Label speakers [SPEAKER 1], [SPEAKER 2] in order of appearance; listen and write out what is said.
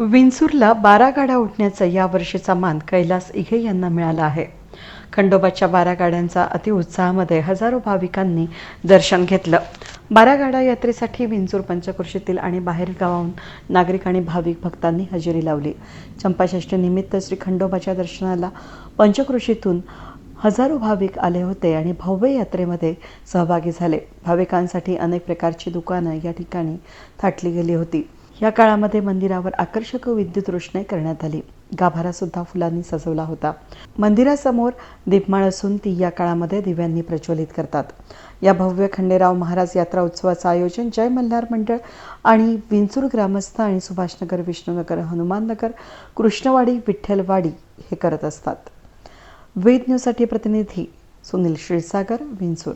[SPEAKER 1] विंचूरला बारा गाड्या उठण्याचा या वर्षीचा मान कैलास इघे यांना मिळाला आहे. खंडोबाच्या बारा गाड्यांचा अतिउत्साहामध्ये हजारो भाविकांनी दर्शन घेतलं. बारा गाडा यात्रेसाठी विंचूर पंचकृषीतील आणि बाहेर गावाहून नागरिक आणि भाविक भक्तांनी हजेरी लावली. चंपाषष्ठी निमित्त श्री खंडोबाच्या दर्शनाला पंचकृषीतून हजारो भाविक आले होते आणि भव्य यात्रेमध्ये सहभागी झाले. भाविकांसाठी अनेक प्रकारची दुकानं या ठिकाणी थाटली गेली होती. या काळामध्ये मंदिरावर आकर्षक विद्युत रोषणाई करण्यात आली. गाभारा सुद्धा फुलांनी सजवला होता. मंदिरासमोर दीपमाळ असून ती या काळामध्ये दिव्यांनी प्रज्वलित करतात. या भव्य खंडेराव महाराज यात्रा उत्सवाचं आयोजन जय मल्हार मंडळ आणि विंचूर ग्रामस्थ आणि सुभाषनगर विष्णुनगर हनुमाननगर कृष्णवाडी विठ्ठलवाडी हे करत असतात. वेद न्यूजसाठी प्रतिनिधी सुनील क्षीरसागर विंचूर.